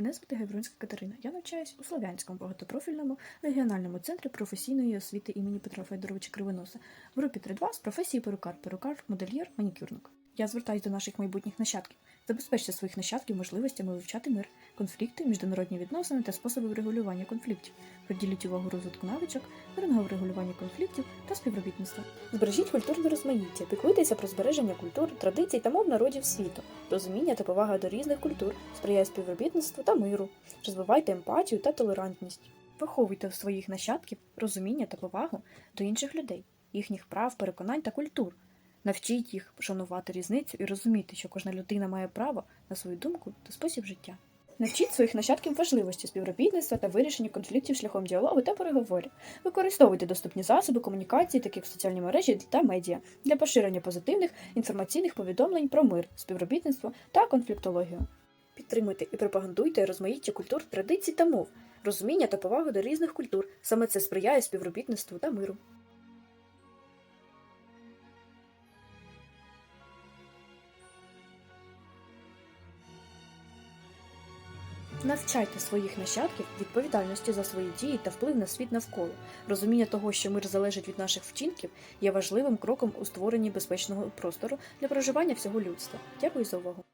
Мене звати Гайврунська Катерина. Я навчаюсь у Слов'янському багатопрофільному регіональному центрі професійної освіти імені Петра Федоровича Кривоноса в групі 3.2 з професії перукар, перукар, модельєр, манікюрник. Я звертаюся до наших майбутніх нащадків. Забезпечте своїх нащадків можливостями вивчати мир, конфлікти, міжнародні відносини та способи врегулювання конфліктів. Приділіть увагу розвитку навичок, мирного врегулювання конфліктів та співробітництва. Збережіть культурне розмаїття, піклуйтеся про збереження культур, традицій та мов народів світу. Розуміння та повага до різних культур сприяє співробітництву та миру. Розвивайте емпатію та толерантність. Виховуйте в своїх нащадків розуміння та повагу до інших людей, їхніх прав, переконань та культур. Навчіть їх шанувати різницю і розуміти, що кожна людина має право на свою думку та спосіб життя. Навчіть своїх нащадків важливості співробітництва та вирішення конфліктів шляхом діалогу та переговорів. Використовуйте доступні засоби комунікації, такі як соціальні мережі та медіа, для поширення позитивних інформаційних повідомлень про мир, співробітництво та конфліктологію. Підтримуйте і пропагандуйте розмаїття культур, традицій та мов, розуміння та повагу до різних культур. Саме це сприяє співробітництву та миру. Навчайте своїх нащадків відповідальності за свої дії та вплив на світ навколо. Розуміння того, що мир залежить від наших вчинків, є важливим кроком у створенні безпечного простору для проживання всього людства. Дякую за увагу.